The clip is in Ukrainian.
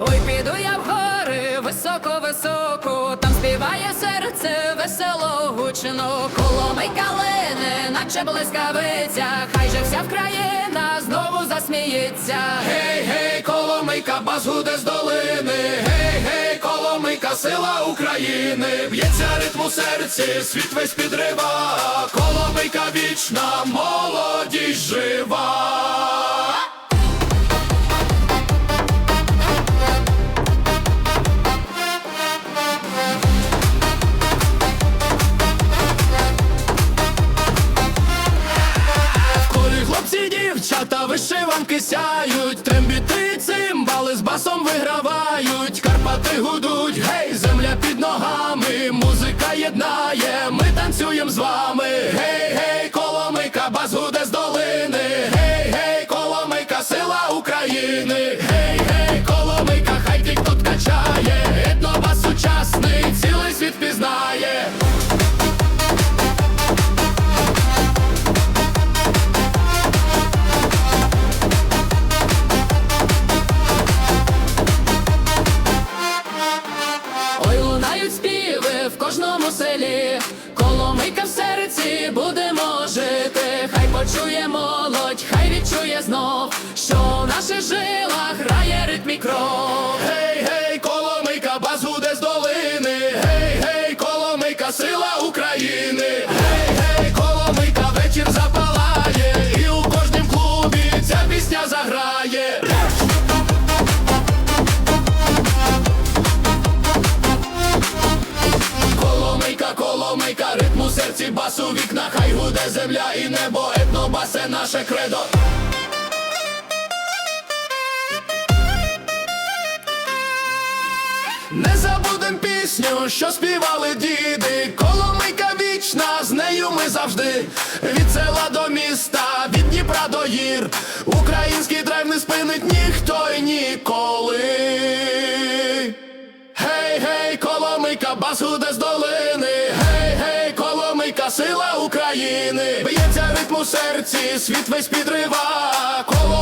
Ой, піду я в гори, високо-високо, там співає серце весело гучно, коломи калини, наче блискавиця, хай же вся країна знову засміється. Гей, гей, коломийка, гуде з долини. Гей, гей, коломийка, сила України. Б'ється ритм у серці, світ весь підрива. Коломийка вічна, молодість дівчата, вишиванки сяють, трембіти цимбали з басом вигравають, Карпати гудуть, гей, земля під ногами, музика єднає, ми танцюємо з вами. Гей, гей, коломийка, бас гуде з долини. Гей, гей, коломийка, сила України. Гей, гей, коломийка, хай тік-ток качає, лунають співи в кожному селі, коломийка в серці будемо жити. Хай почує молодь, хай відчує знов, що в наших жилах грає ритм і кров. Гей, гей, коломийка, бас гуде з долини. Гей, гей, коломийка, сила України. Коломийка, ритм у серці, бас у вікна, хай гуде земля і небо, етнобасе наше кредо. Не забудем пісню, що співали діди. Коломийка вічна, з нею ми завжди. Від села до міста, від Дніпра до гір. Український драйв не спинить ніхто й ніколи. Гей, гей, коломийка, бас гуде з долини. Сила України. Б'ється ритм у серці, світ весь підрива. Коломийка